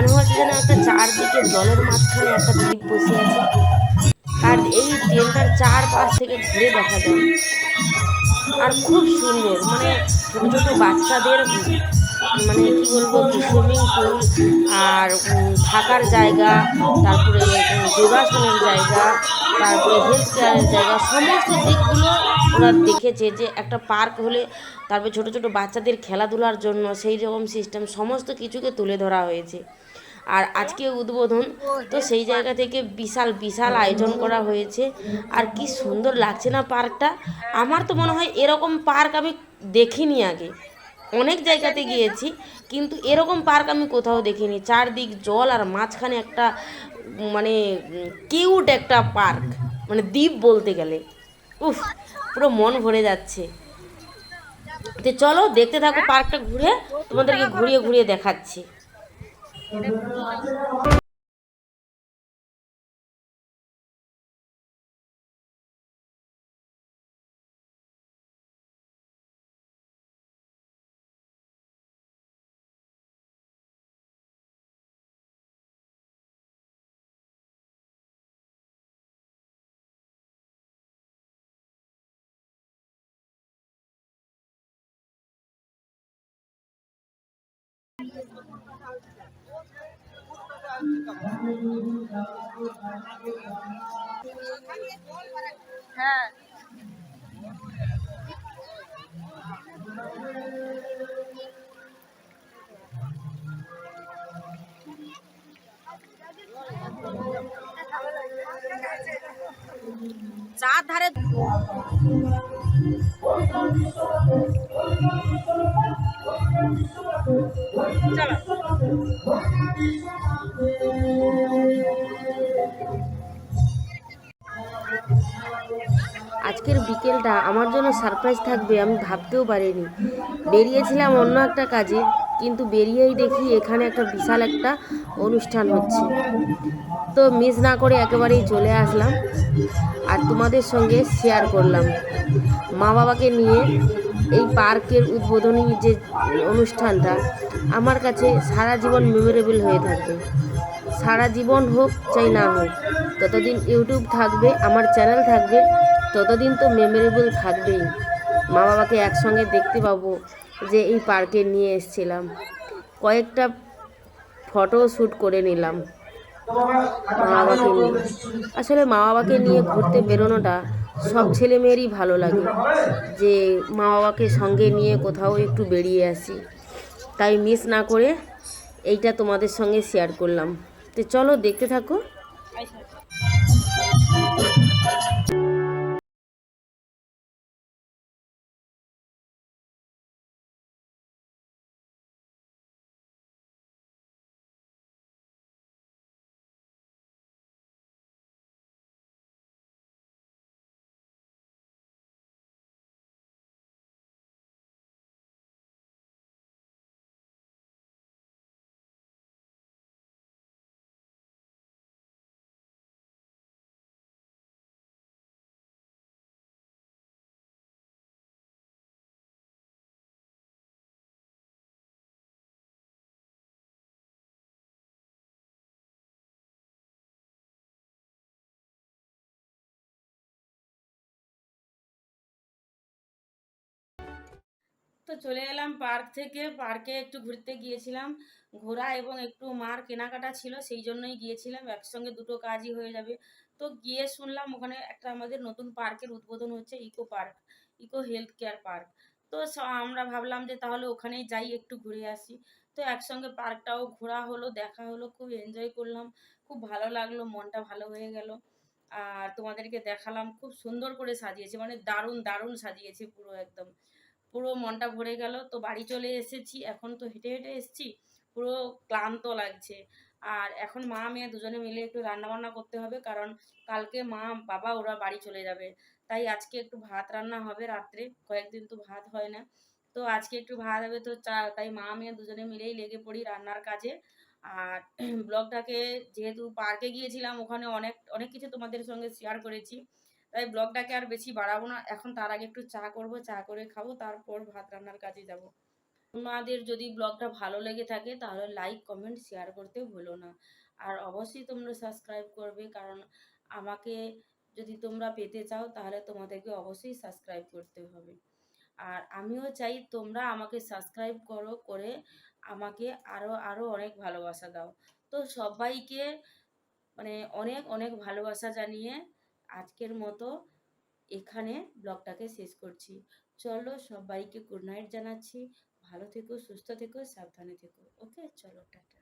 মনে হচ্ছে যেন একটা চারদিকে জলের মাঝখানে একটা দ্বীপ বসে আছে। আর এই ট্রেনটার চারপাশ থেকে ঘুরে দেখা যায়। আর খুব সুন্দর মানে ছোটো ছোটো বাচ্চাদের মানে কি বলব সুইমিং পুল আর থাকার জায়গা, তারপরে যোগাসনের জায়গা, তারপরে হেলথ কেয়ারের জায়গা, সমস্ত দিকগুলো ওরা দেখেছে যে একটা পার্ক হলে তারপরে ছোটো ছোটো বাচ্চাদের খেলাধুলার জন্য সেই রকম সিস্টেম সমস্ত কিছুকে তুলে ধরা হয়েছে। আর আজকে উদ্বোধন, তো সেই জায়গা থেকে বিশাল বিশাল আয়োজন করা হয়েছে। আর কি সুন্দর লাগছে না পার্কটা? আমার তো মনে হয় এরকম পার্ক আমি দেখিনি আগে। অনেক জায়গাতে গিয়েছি, কিন্তু এরকম পার্ক আমি কোথাও দেখিনি। চারদিক জল আর মাঝখানে একটা মানে কিউট একটা পার্ক মানে দ্বীপ বলতে গেলে। উফ, পুরো মন ভরে যাচ্ছে। তো চলো, দেখতে থাকো পার্কটা ঘুরে, তোমাদেরকে ঘুরিয়ে ঘুরিয়ে দেখাচ্ছি। 你的名字 হ্যাঁ। চার ধারে আজকের বিকেলটা আমার জন্য সারপ্রাইজ থাকবে, আমি ভাবতেও পারিনি। বেরিয়েছিলাম অন্য একটা কাজে, কিন্তু বেরিয়েই দেখি এখানে একটা বিশাল একটা অনুষ্ঠান হচ্ছে। তো মিস না করে একেবারেই চলে আসলাম। তোমাদের সঙ্গে শেয়ার করলাম। মা বাবাকে নিয়ে এই পার্কের উদ্বোধনী যে অনুষ্ঠানটা, আমার কাছে সারা জীবন মেমোরেবল হয়ে থাকবে সারা জীবন হোক চাই না হোক ততদিন ইউটিউব থাকবে, আমার চ্যানেল থাকবে, ততদিন তো মেমোরেবল থাকবেই। মা বাবাকে একসঙ্গে দেখতে পাবো যে এই পার্কে নিয়ে এসেছিলাম। কয়েকটা ফটো শ্যুট করে নিলাম। মা বাবাকে নিয়ে। আসলে মা বাবাকে নিয়ে ঘুরতে বেরোনোটা সব ছেলে মেয়েরই ভালো লাগে, যে মা বাবাকে সঙ্গে নিয়ে কোথাও একটু বেরিয়ে আসি। তাই মিস না করে এইটা তোমাদের সঙ্গে শেয়ার করলাম। তো চলো দেখতে থাকো। তো চলে এলাম পার্ক থেকে। পার্কে একটু ঘুরতে গিয়েছিলাম। ঘোরা এবং একটু মার কেনাকাটা ছিল, সেই জন্যই গিয়েছিলাম। একসঙ্গে দুটো কাজই হয়ে যাবে। তো গিয়ে শুনলাম ওখানে একটা আমাদের নতুন পার্কের উদ্বোধন হচ্ছে, eco park, eco health care park. তো আমরা ভাবলাম যে তাহলে ওখানেই যাই, একটু ঘুরে আসি। তো একসঙ্গে পার্কটাও ঘোরা হলো, দেখা হলো, খুব এনজয় করলাম। খুব ভালো লাগল, মনটা ভালো হয়ে গেল। আর তোমাদেরকে দেখালাম, খুব সুন্দর করে সাজিয়েছে মানে দারুণ দারুণ সাজিয়েছে পুরো একদম। পুরো মনটা ভরে গেল। তো বাড়ি চলে এসেছি, এখন তো হেঁটে হেঁটে এসেছি, পুরো ক্লান্ত লাগছে। আর এখন মা, মেয়ে দুজনে মিলে একটু রান্না বান্না করতে হবে, কারণ কালকে মা, বাবা ওরা বাড়ি চলে যাবে। তাই আজকে একটু ভাত রান্না হবে রাত্রে, কয়েকদিন তো ভাত হয় না। তো আজকে একটু ভাত হবে, তো চা, তাই মা, মেয়ে দুজনে মিলেই লেগে পড়ি রান্নার কাজে। আর ব্লগটাকে, যেহেতু পার্কে গিয়েছিলাম, ওখানে অনেক অনেক কিছু তোমাদের সঙ্গে শেয়ার করেছি। তাই ব্লগটাকে আর বেশি বাড়াবো না। এখন তার আগে একটু চা করব, চা করে খাব, তারপর ভাত রান্নার কাজে যাব। তোমাদের যদি ব্লগটা ভালো লেগে থাকে তাহলে লাইক কমেন্ট শেয়ার করতে ভুলো না। আর অবশ্যই তোমরা সাবস্ক্রাইব করবে, কারণ আমাকে যদি তোমরা পেতে চাও তাহলে তোমাদেরকে অবশ্যই সাবস্ক্রাইব করতে হবে। আর আমিও চাই তোমরা আমাকে সাবস্ক্রাইব করো, করে আমাকে আরও আরও অনেক ভালোবাসা দাও। তো সবাইকে মানে অনেক অনেক ভালোবাসা জানিয়ে আজকের মতো এখানে ব্লগটাকে শেষ করছি। চলো সবাইকে গুড নাইট জানাচ্ছি। ভালো থেকো, সুস্থ থেকো, সাবধানে থেকো। ওকে চলো, টাটা।